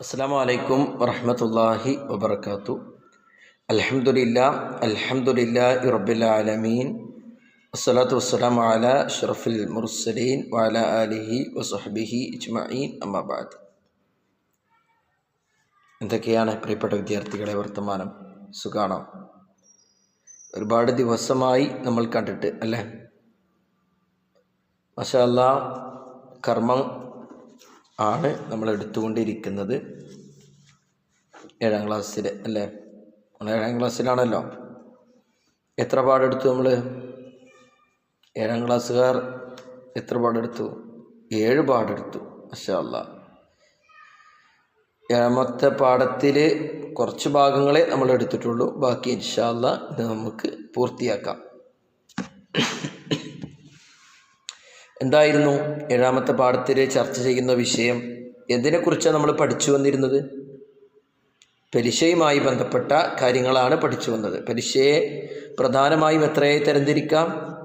അസ്സാം വലൈക്കും വറഹമത്തല്ലാഹി വബർക്കാത്തു അലഹമുല്ല അലഹമുല്ല റബ്ബിൽ ആലമീൻ. വസ്സലാത്തു വസ്സലാം അല ഷറഫുൽ മുർസലീൻ വാല അലിഹി വസഹബിഹി ഇജ്മഈൻ. അമ്മാബാദ് എന്തൊക്കെയാണ് പ്രിയപ്പെട്ട വിദ്യാർത്ഥികളെ വർത്തമാനം? സുഖാണോ? ഒരുപാട് ദിവസമായി നമ്മൾ കണ്ടിട്ട് അല്ലേ? മഷാല്ല കർമ്മം ആണ് നമ്മൾ എടുത്തുകൊണ്ടിരിക്കുന്നത്. ഏഴാം ക്ലാസ്സിൽ അല്ലേ? നമ്മൾ ഏഴാം ക്ലാസ്സിലാണല്ലോ. എത്ര പാടെടുത്തു നമ്മൾ ഏഴാം ക്ലാസ്സുകാർ എത്ര പാടെടുത്തു? ഏഴ് പാടെടുത്തു മഷാല്ല ഏഴാമത്തെ പാഠത്തിൽ കുറച്ച് ഭാഗങ്ങളെ നമ്മൾ എടുത്തിട്ടുള്ളൂ. ബാക്കി ഇൻഷാല്ല ഇത് നമുക്ക് പൂർത്തിയാക്കാം. എന്തായിരുന്നു ഏഴാമത്തെ പാഠത്തിൽ ചർച്ച ചെയ്യുന്ന വിഷയം? എന്തിനെക്കുറിച്ചാണ് നമ്മൾ പഠിച്ചു വന്നിരുന്നത്? പലിശയുമായി ബന്ധപ്പെട്ട കാര്യങ്ങളാണ് പഠിച്ചു വന്നത്. പലിശയെ പ്രധാനമായും എത്രയായി തരംതിരിക്കാം?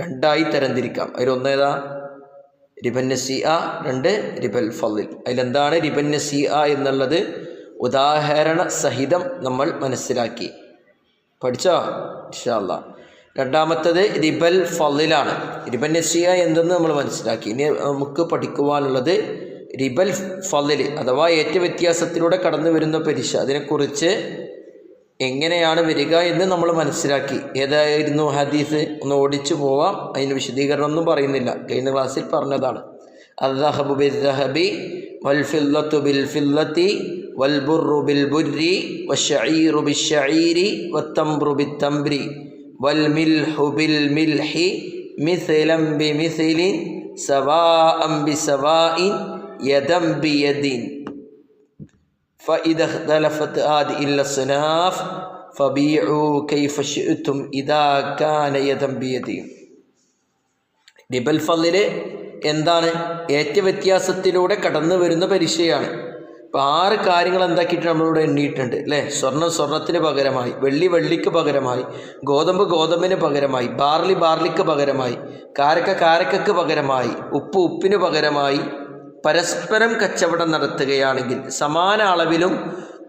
രണ്ടായി തരംതിരിക്കാം. അതിലൊന്നേതാ റിബന്നസി ആ രണ്ട് റിബൽ ഫലിൽ. അതിലെന്താണ് റിബന്നസി ആ എന്നുള്ളത്? ഉദാഹരണ സഹിതം നമ്മൾ മനസ്സിലാക്കി. പഠിച്ചോ? ഇൻഷാല്ല രണ്ടാമത്തത് റിബൽ ഫലിലാണ്. റിബൻ നസിയ എന്തെന്ന് നമ്മൾ മനസ്സിലാക്കി. ഇനി നമുക്ക് പഠിക്കുവാനുള്ളത് റിബൽ ഫലിൽ അഥവാ ഏറ്റവും വ്യത്യാസത്തിലൂടെ കടന്നു വരുന്ന പരീക്ഷ അതിനെക്കുറിച്ച് എങ്ങനെയാണ് വരിക എന്ന് നമ്മൾ മനസ്സിലാക്കി. ഏതായിരുന്നു ഹദീസ്? ഒന്ന് ഓടിച്ചു പോവാം. അതിന് വിശദീകരണം ഒന്നും പറയുന്നില്ല. കഴിഞ്ഞ ക്ലാസ്സിൽ പറഞ്ഞതാണ്. അദ്ഹബു ബിദ്ഹബി വൽഫില്ലത്തു വശഈറു ബിശഈരി വത്തംബ്രു ബിത്തംബ്രി. والملح بالملح مثلا بمثل سواء بسواء يدا بيد فإذا اختلفت هذه الأصناف فبيعوا كيف شئتم إذا كان يدا بيد ഡിബൽ ഫല്ലില് എന്താണ് ഏറ്റ വ്യത്യാസത്തിലൂടെ കടന്നു വരുന്ന പരീക്ഷയാണ് അപ്പോൾ ആറ് കാര്യങ്ങൾ എന്താക്കിയിട്ട് നമ്മളിവിടെ എണ്ണിയിട്ടുണ്ട് അല്ലേ? സ്വർണം സ്വർണത്തിന് പകരമായി വെള്ളി വെള്ളിക്ക് പകരമായി ഗോതമ്പ് ഗോതമ്പിന് പകരമായി ബാർലി ബാർലിക്ക് പകരമായി കാരക്ക കാരക്കക്ക് പകരമായി ഉപ്പ് ഉപ്പിന് പകരമായി പരസ്പരം കച്ചവടം നടത്തുകയാണെങ്കിൽ സമാന അളവിലും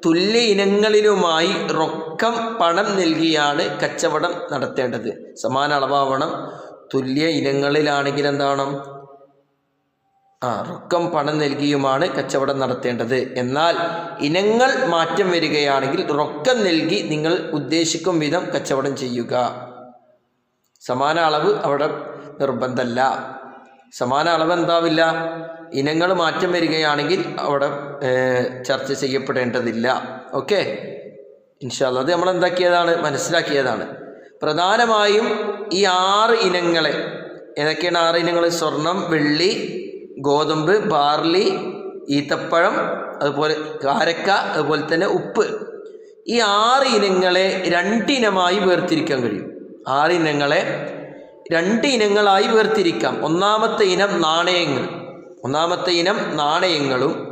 തുല്യ ഇനങ്ങളിലുമായി റൊക്കം പണം നൽകിയാണ് കച്ചവടം നടത്തേണ്ടത്. സമാന അളവാവണം. തുല്യ ഇനങ്ങളിലാണെങ്കിൽ എന്താണ് ആ റൊക്കം പണം നൽകിയുമാണ് കച്ചവടം നടത്തേണ്ടത്. എന്നാൽ ഇനങ്ങൾ മാറ്റം വരികയാണെങ്കിൽ റൊക്കം നൽകി നിങ്ങൾ ഉദ്ദേശിക്കും വിധം കച്ചവടം ചെയ്യുക. സമാന അളവ് അവിടെ നിർബന്ധമല്ല സമാന അളവ് എന്താവില്ല? ഇനങ്ങൾ മാറ്റം വരികയാണെങ്കിൽ അവിടെ ചർച്ച ചെയ്യപ്പെടേണ്ടതില്ല. ഓക്കെ? ഇൻഷാല്ല അത് നമ്മൾ എന്താക്കിയതാണ്? മനസ്സിലാക്കിയതാണ്. പ്രധാനമായും ഈ ആറ് ഇനങ്ങളെ ഏതൊക്കെയാണ് ആറ് ഇനങ്ങൾ സ്വർണം വെള്ളി ഗോതമ്പ് ബാർലി ഈത്തപ്പഴം അതുപോലെ കാരക്ക അതുപോലെ തന്നെ ഉപ്പ്. ഈ ആറ് ഇനങ്ങളെ രണ്ടിനമായി വേർതിരിക്കാൻ കഴിയും. ആറ് ഇനങ്ങളെ രണ്ട് ഇനങ്ങളായി വേർതിരിക്കാം. ഒന്നാമത്തെ ഇനം നാണയങ്ങൾ. ഒന്നാമത്തെ ഇനം നാണയങ്ങളും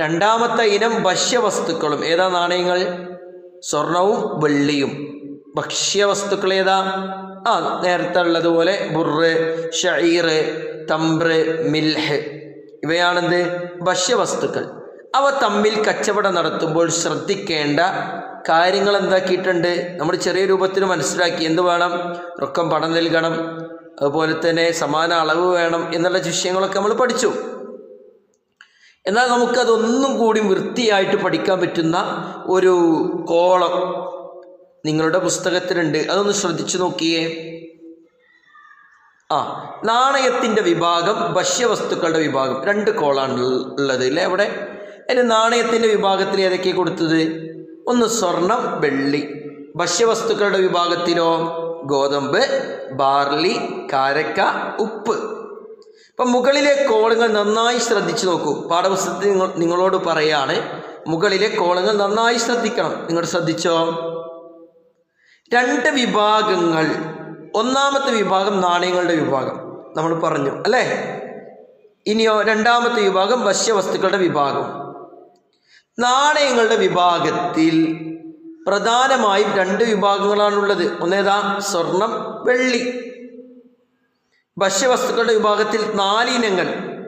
രണ്ടാമത്തെ ഇനം ഭക്ഷ്യവസ്തുക്കളും. ഏതാ നാണയങ്ങൾ? സ്വർണവും വെള്ളിയും. ഭക്ഷ്യവസ്തുക്കൾ ഏതാ? ആ നേരത്തെ ഉള്ളതുപോലെ ബുറ് ഷീർ തമ്പ്ര് മിൽഹ്. ഇവയാണെന്ത്? ഭക്ഷ്യവസ്തുക്കൾ. അവ തമ്മിൽ കച്ചവടം നടത്തുമ്പോൾ ശ്രദ്ധിക്കേണ്ട കാര്യങ്ങൾ എന്താക്കിയിട്ടുണ്ട്? നമ്മൾ ചെറിയ രൂപത്തിൽ മനസ്സിലാക്കി. എന്ത് വേണം? റൊക്കം പണം നൽകണം. അതുപോലെ തന്നെ സമാന അളവ് വേണം എന്നുള്ള വിഷയങ്ങളൊക്കെ നമ്മൾ പഠിച്ചു. എന്നാൽ നമുക്കതൊന്നും കൂടി വൃത്തിയായിട്ട് പഠിക്കാൻ പറ്റുന്ന ഒരു കോളം നിങ്ങളുടെ പുസ്തകത്തിലുണ്ട്. അതൊന്ന് ശ്രദ്ധിച്ചു നോക്കിയേ. ആ നാണയത്തിന്റെ വിഭാഗം ഭക്ഷ്യവസ്തുക്കളുടെ വിഭാഗം. രണ്ട് കോളാണ് ഉള്ളത് അല്ലേ അവിടെ? അതിന് നാണയത്തിന്റെ വിഭാഗത്തിൽ ഏതൊക്കെ കൊടുത്തത്? ഒന്ന് സ്വർണം വെള്ളി. ഭക്ഷ്യവസ്തുക്കളുടെ വിഭാഗത്തിലോ? ഗോതമ്പ് ബാർലി കാരക്ക ഉപ്പ്. അപ്പം മുകളിലെ കോളങ്ങൾ നന്നായി ശ്രദ്ധിച്ചു നോക്കൂ. പാഠപുസ്തകത്തിൽ നിങ്ങൾ നിങ്ങളോട് പറയാണ് മുകളിലെ കോളങ്ങൾ നന്നായി ശ്രദ്ധിക്കണം. നിങ്ങൾ ശ്രദ്ധിച്ചോ? രണ്ട് വിഭാഗങ്ങൾ. ഒന്നാമത്തെ വിഭാഗം നാണയങ്ങളുടെ വിഭാഗം. നമ്മൾ പറഞ്ഞു അല്ലേ? ഇനിയോ രണ്ടാമത്തെ വിഭാഗം ഭക്ഷ്യവസ്തുക്കളുടെ വിഭാഗം. നാണയങ്ങളുടെ വിഭാഗത്തിൽ പ്രധാനമായും രണ്ട് വിഭാഗങ്ങളാണുള്ളത്. ഒന്നേതാ? സ്വർണം വെള്ളി. ഭക്ഷ്യവസ്തുക്കളുടെ വിഭാഗത്തിൽ നാലിനങ്ങൾ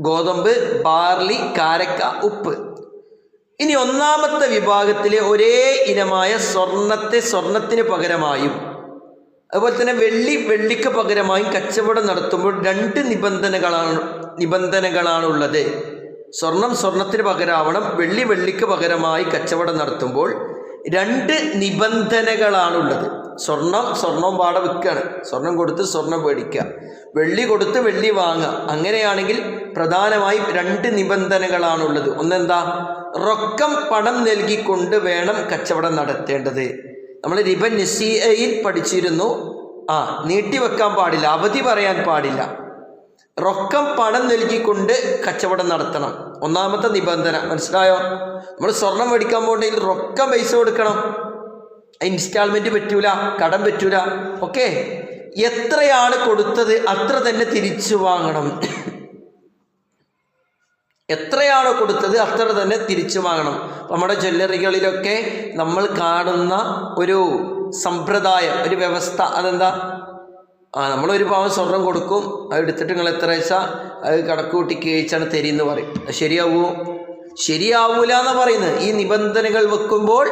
ഗോതമ്പ് ബാർലി കാരക്ക ഉപ്പ്. ഇനി ഒന്നാമത്തെ വിഭാഗത്തിലെ ഒരേ ഇനമായ സ്വർണത്തെ സ്വർണത്തിന് പകരമായും അതുപോലെ തന്നെ വെള്ളി വെള്ളിക്ക് പകരമായി കച്ചവടം നടത്തുമ്പോൾ രണ്ട് നിബന്ധനകളാണ് നിബന്ധനകളാണുള്ളത്. സ്വർണം സ്വർണത്തിന് പകരമാവണം വെള്ളി വെള്ളിക്ക് പകരമായി കച്ചവടം നടത്തുമ്പോൾ രണ്ട് നിബന്ധനകളാണുള്ളത്. സ്വർണം സ്വർണം പാടെ വിൽക്കുകയാണ് സ്വർണം കൊടുത്ത് സ്വർണം മേടിക്കുക. വെള്ളി കൊടുത്ത് വെള്ളി വാങ്ങുക. അങ്ങനെയാണെങ്കിൽ പ്രധാനമായും രണ്ട് നിബന്ധനകളാണുള്ളത്. ഒന്നെന്താ? റൊക്കം പണം നൽകിക്കൊണ്ട് വേണം കച്ചവടം നടത്തേണ്ടത്. നമ്മൾ റിബൻ നിസിയയിൽ പഠിച്ചിരുന്നു. ആ നീട്ടിവെക്കാൻ പാടില്ല അവധി പറയാൻ പാടില്ല. റൊക്കം പണം നൽകിക്കൊണ്ട് കച്ചവടം നടത്തണം. ഒന്നാമത്തെ നിബന്ധന മനസ്സിലായോ? നമ്മൾ സ്വർണം മേടിക്കാൻ പോകണ്ടെങ്കിൽ റൊക്കം പൈസ കൊടുക്കണം. ഇൻസ്റ്റാൾമെന്റ് പറ്റൂല കടം പറ്റൂല. ഓക്കെ? എത്രയാണ് കൊടുത്തത് അത്ര തന്നെ തിരിച്ചു വാങ്ങണം. എത്രയാണോ കൊടുത്തത് അത്ര തന്നെ തിരിച്ചു വാങ്ങണം. നമ്മുടെ ജ്വല്ലറികളിലൊക്കെ നമ്മൾ കാണുന്ന ഒരു സമ്പ്രദായം ഒരു വ്യവസ്ഥ. അതെന്താ? ആ നമ്മളൊരു പാവം സ്വർണം കൊടുക്കും അത് എടുത്തിട്ട് നിങ്ങൾ എത്ര വെച്ചാൽ അത് കണക്ക് കൂട്ടി കേച്ചാണ് തരിയെന്ന് പറയും. ശരിയാവുമോ ശരിയാവൂല എന്ന് പറയുന്നത്. ഈ നിബന്ധനകൾ വെക്കുമ്പോൾ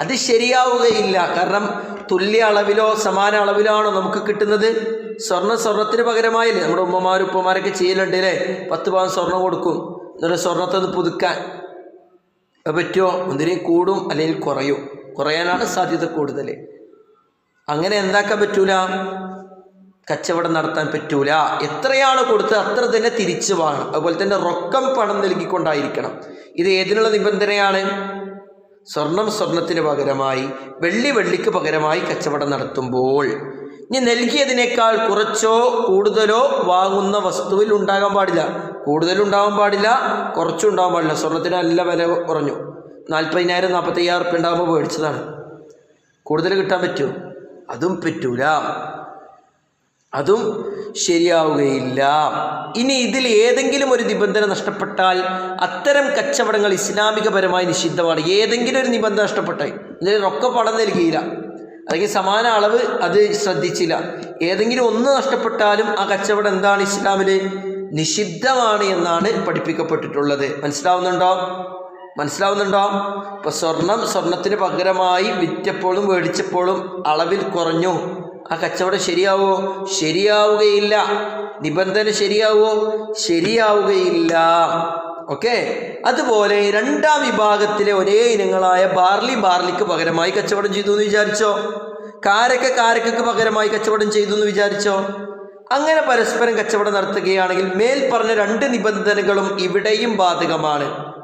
അത് ശരിയാവുകയില്ല. കാരണം തുല്യ അളവിലോ സമാന അളവിലാണോ നമുക്ക് കിട്ടുന്നത്? സ്വർണം സ്വർണത്തിന് പകരമായില്ലേ? നമ്മുടെ ഉമ്മമാരും ഉപ്പമാരൊക്കെ ചെയ്യലുണ്ട് അല്ലേ? പത്ത് പവൻ സ്വർണം കൊടുക്കും. എന്നിട്ട് സ്വർണത്തെ ഒന്ന് പുതുക്കാൻ പറ്റുമോ? ഒന്നിനെ കൂടും അല്ലെങ്കിൽ കുറയും. കുറയാനാണ് സാധ്യത കൂടുതൽ അങ്ങനെ എന്താക്കാൻ പറ്റൂല? കച്ചവടം നടത്താൻ പറ്റൂല. എത്രയാണ് കൊടുത്തത് അത്ര തന്നെ തിരിച്ചു വാങ്ങണം. അതുപോലെ തന്നെ റൊക്കം പണം നൽകിക്കൊണ്ടായിരിക്കണം. ഇത് ഏതിനുള്ള നിബന്ധനയാണ്? സ്വർണം സ്വർണത്തിന് പകരമായി വെള്ളി വെള്ളിക്ക് പകരമായി കച്ചവടം നടത്തുമ്പോൾ. ഇനി നൽകിയതിനേക്കാൾ കുറച്ചോ കൂടുതലോ വാങ്ങുന്ന വസ്തുവിൽ ഉണ്ടാകാൻ പാടില്ല. കൂടുതലുണ്ടാവാൻ പാടില്ല കുറച്ചും ഉണ്ടാവാൻ പാടില്ല. സ്വർണത്തിന് നല്ല വില കുറഞ്ഞു. നാൽപ്പതിനായിരം നാൽപ്പത്തയ്യായിരം ഉറുപ്പ്യ ഉണ്ടാകുമ്പോൾ മേടിച്ചതാണ്. കൂടുതൽ കിട്ടാൻ പറ്റുമോ? അതും പറ്റൂല. അതും ശരിയാവുകയില്ല. ഇനി ഇതിൽ ഏതെങ്കിലും ഒരു നിബന്ധന നഷ്ടപ്പെട്ടാൽ അത്തരം കച്ചവടങ്ങൾ ഇസ്ലാമികപരമായി നിഷിദ്ധമാണ്. ഏതെങ്കിലും ഒരു നിബന്ധന നഷ്ടപ്പെട്ടാൽ. ഇതിന് റൊക്ക പണം നൽകിയില്ല. അല്ലെങ്കിൽ സമാന അളവ് അത് ശ്രദ്ധിച്ചില്ല. ഏതെങ്കിലും ഒന്ന് നഷ്ടപ്പെട്ടാലും ആ കച്ചവടം എന്താണ് ഇസ്ലാമിൽ നിഷിദ്ധമാണ് എന്നാണ് പഠിപ്പിക്കപ്പെട്ടിട്ടുള്ളത്. മനസ്സിലാവുന്നുണ്ടോ? മനസ്സിലാവുന്നുണ്ടോ? ഇപ്പൊ സ്വർണം സ്വർണത്തിന് പകരമായി വിറ്റപ്പോഴും മേടിച്ചപ്പോഴും അളവിൽ കുറഞ്ഞു. ആ കച്ചവടം ശരിയാവോ? ശരിയാവുകയില്ല. നിബന്ധന ശരിയാവോ? ശരിയാവുകയില്ല. ഓക്കെ? അതുപോലെ രണ്ടാം വിഭാഗത്തിലെ ഒരേ ഇനങ്ങളായ ബാർലി ബാർലിക്ക് പകരമായി കച്ചവടം ചെയ്തു എന്ന് വിചാരിച്ചോ? കാരക്ക കാരക്കക്ക് പകരമായി കച്ചവടം ചെയ്തു എന്ന് വിചാരിച്ചോ? അങ്ങനെ പരസ്പരം കച്ചവടം നടത്തുകയാണെങ്കിൽ മേൽ പറഞ്ഞ രണ്ട് നിബന്ധനകളും ഇവിടെയും ബാധകമാണ്.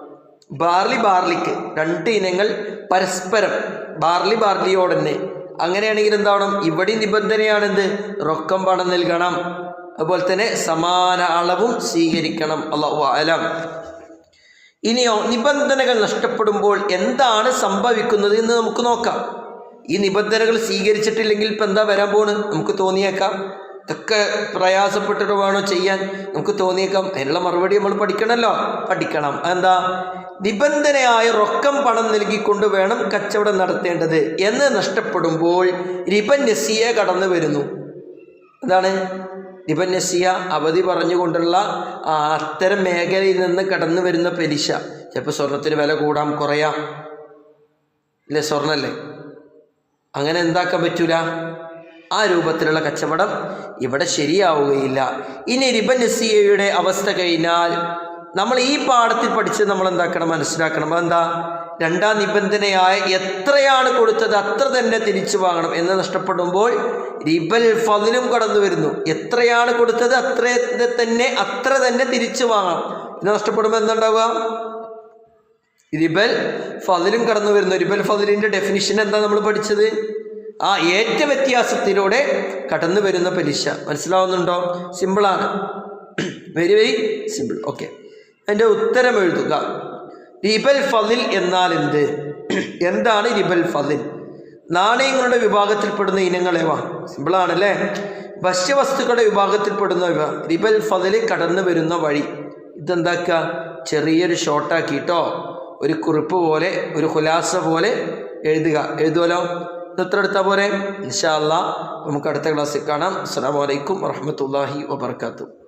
ബാർലി ബാർലിക്ക് രണ്ട് ഇനങ്ങൾ പരസ്പരം ബാർലി ബാർലിയോട് തന്നെ അങ്ങനെയാണെങ്കിൽ എന്താവണം? ഇവിടെ നിബന്ധനയാണെന്ത്? റൊക്കം പണം നൽകണം. അതുപോലെ തന്നെ സമാന അളവും സ്വീകരിക്കണം. അള്ളാഹു അലം. ഇനിയോ നിബന്ധനകൾ നഷ്ടപ്പെടുമ്പോൾ എന്താണ് സംഭവിക്കുന്നത് എന്ന് നമുക്ക് നോക്കാം. ഈ നിബന്ധനകൾ സ്വീകരിച്ചിട്ടില്ലെങ്കിൽ ഇപ്പം എന്താ വരാൻ പോണ്? നമുക്ക് തോന്നിയേക്കാം. ഇതൊക്കെ പ്രയാസപ്പെട്ടിട്ട് വേണോ ചെയ്യാൻ നമുക്ക് തോന്നിയേക്കാം. അതിനുള്ള മറുപടി നമ്മൾ പഠിക്കണമല്ലോ പഠിക്കണം. എന്താ നിബന്ധനയായ റൊക്കം പണം നൽകിക്കൊണ്ട് വേണം കച്ചവടം നടത്തേണ്ടത് എന്ന് നഷ്ടപ്പെടുമ്പോൾ റിബൻ കടന്നു വരുന്നു. എന്താണ്? നസിയ അവധി പറഞ്ഞുകൊണ്ടുള്ള അത്തരം മേഖലയിൽ നിന്ന് കടന്നു വരുന്ന പലിശ ചിലപ്പോൾ സ്വർണത്തിന് വില കൂടാം കുറയാം. ഇല്ലേ? സ്വർണല്ലേ അങ്ങനെ എന്താക്കാൻ പറ്റൂല? ആ രൂപത്തിലുള്ള കച്ചവടം ഇവിടെ ശരിയാവുകയില്ല. ഇനി റിബൻ നസിയയുടെ അവസ്ഥ കഴിഞ്ഞാൽ നമ്മൾ ഈ പാഠത്തിൽ പഠിച്ച് നമ്മൾ എന്താക്കണം? മനസ്സിലാക്കണം. എന്താ രണ്ടാം നിബന്ധനയായ എത്രയാണ് കൊടുത്തത് അത്ര തന്നെ തിരിച്ചു വാങ്ങണം എന്ന് നഷ്ടപ്പെടുമ്പോൾ റിബൽ ഫതിലും കടന്നു വരുന്നു. എത്രയാണ് കൊടുത്തത് അത്ര തന്നെ അത്ര തന്നെ തിരിച്ചു വാങ്ങണം. ഇത് നഷ്ടപ്പെടുമ്പോൾ എന്തുണ്ടാവുക? റിബൽ ഫതിലും കടന്നു വരുന്നു. റിബൽ ഫതിലിന്റെ ഡെഫിനിഷൻ എന്താ നമ്മൾ പഠിച്ചത്? ആ ഏറ്റ വ്യത്യാസത്തിലൂടെ കടന്നു വരുന്ന പലിശ. മനസ്സിലാവുന്നുണ്ടോ? സിമ്പിളാണ്. വെരി വെരി സിമ്പിൾ ഓക്കെ അതിന്റെ ഉത്തരം എഴുതുക. റിബൽ ഫതിൽ എന്നാൽ എന്ത്? എന്താണ് റിബൽ ഫതിൽ നാണയങ്ങളുടെ വിഭാഗത്തിൽപ്പെടുന്ന ഇനങ്ങളേവ സിമ്പിളാണല്ലേ? ഭക്ഷ്യവസ്തുക്കളുടെ വിഭാഗത്തിൽപ്പെടുന്നവ റിബൽ ഫതിൽ കടന്നു വരുന്ന വഴി. ഇതെന്താക്കുക? ചെറിയൊരു ഷോർട്ടാക്കിയിട്ടോ ഒരു കുറിപ്പ് പോലെ ഒരു ഹുലാസ പോലെ എഴുതുക. എഴുതുമല്ലോ ഇത്ര എടുത്താൽ പോരെ? ഇൻഷാ നമുക്ക് അടുത്ത ക്ലാസ്സിൽ കാണാം. അസ്സാം വലൈക്കും വാഹമത്തല്ലാഹി വാബർക്കാത്തു